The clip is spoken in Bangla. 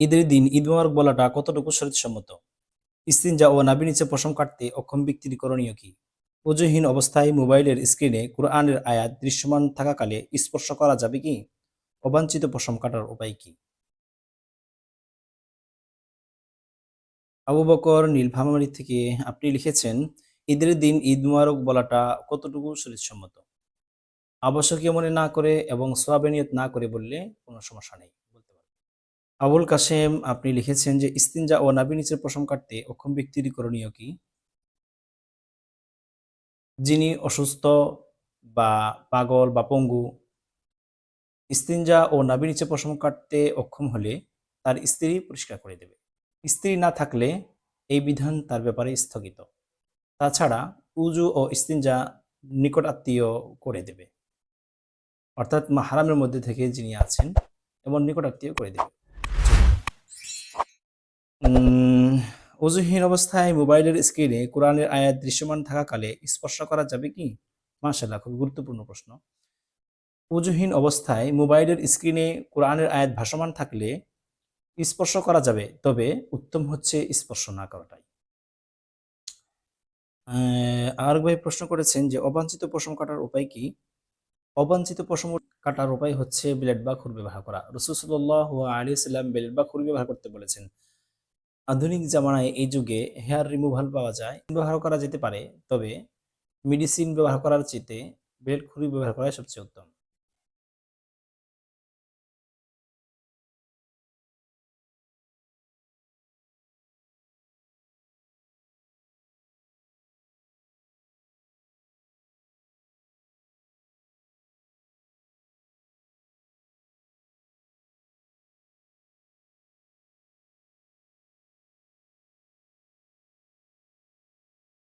ঈদের দিন ঈদ মোবারক বলাটা কতটুকু শরীরসম্মত ইস্তিনজা ও নাবি নিচে পশম কাটতে অক্ষম ব্যক্তির করণীয় কি? ওজুহীন অবস্থায় মোবাইলের স্ক্রিনে কোরআনের আয়াত দৃশ্যমান থাকাকালে স্পর্শ করা যাবে কি? অবাঞ্ছিত পশম কাটার উপায় কি? আবু বকর নীলফামারী থেকে আপনি লিখেছেন, ঈদের দিন ঈদ মুবারক বলাটা কতটুকু শরীরসম্মত আবশ্যকীয় মনে না করে এবং সোয়াবেনিয়ত না করে বললে কোনো সমস্যা নেই। আবুল কাশেম, আপনি লিখেছেন যে, ইস্তিনজা ও নাবি নিচের পশম কাটতে অক্ষম ব্যক্তির করণীয় কি? যিনি অসুস্থ বা পাগল বা পঙ্গু, ইস্তিনজা ও নাবি নিচে পশম কাটতে অক্ষম হলে তার স্ত্রী পরিষ্কার করে দেবে। স্ত্রী না থাকলে এই বিধান তার ব্যাপারে স্থগিত। তাছাড়া উজু ও ইস্তিনজা নিকট আত্মীয় করে দেবে। অর্থাৎ মাহারামের মধ্যে থেকে যিনি আছেন, এমন নিকট আত্মীয় করে দেবে। অজুহীন অবস্থায় মোবাইলের স্ক্রিনে কোরআনের আয়াত দৃশ্যমান থাকাকালে স্পর্শ করা যাবে কি? মাশাল্লাহ খুব গুরুত্বপূর্ণ প্রশ্ন। অজুহীন অবস্থায় মোবাইলের স্ক্রিনে কোরআনের আয়াত ভাসমান থাকলে স্পর্শ করা যাবে, তবে উত্তম হচ্ছে স্পর্শ না করাটাই। আর ভাই প্রশ্ন করেছেন যে অবাঞ্ছিত পশম কাটার উপায় কি? অবাঞ্ছিত পশম কাটার উপায় হচ্ছে ব্লেড বা খুর ব্যবহার করা। রসুল্লাহ আলী সাল্লাম ব্লেড বা খুর ব্যবহার করতে বলেছেন। আধুনিক জামানায় এই যুগে হেয়ার রিমুভাল পাওয়া যায়। ব্যবহার করা যেতে পারে, তবে মেডিসিন ব্যবহার করার চেয়ে ব্লেড খুরি ব্যবহার করাই সবচেয়ে উত্তম।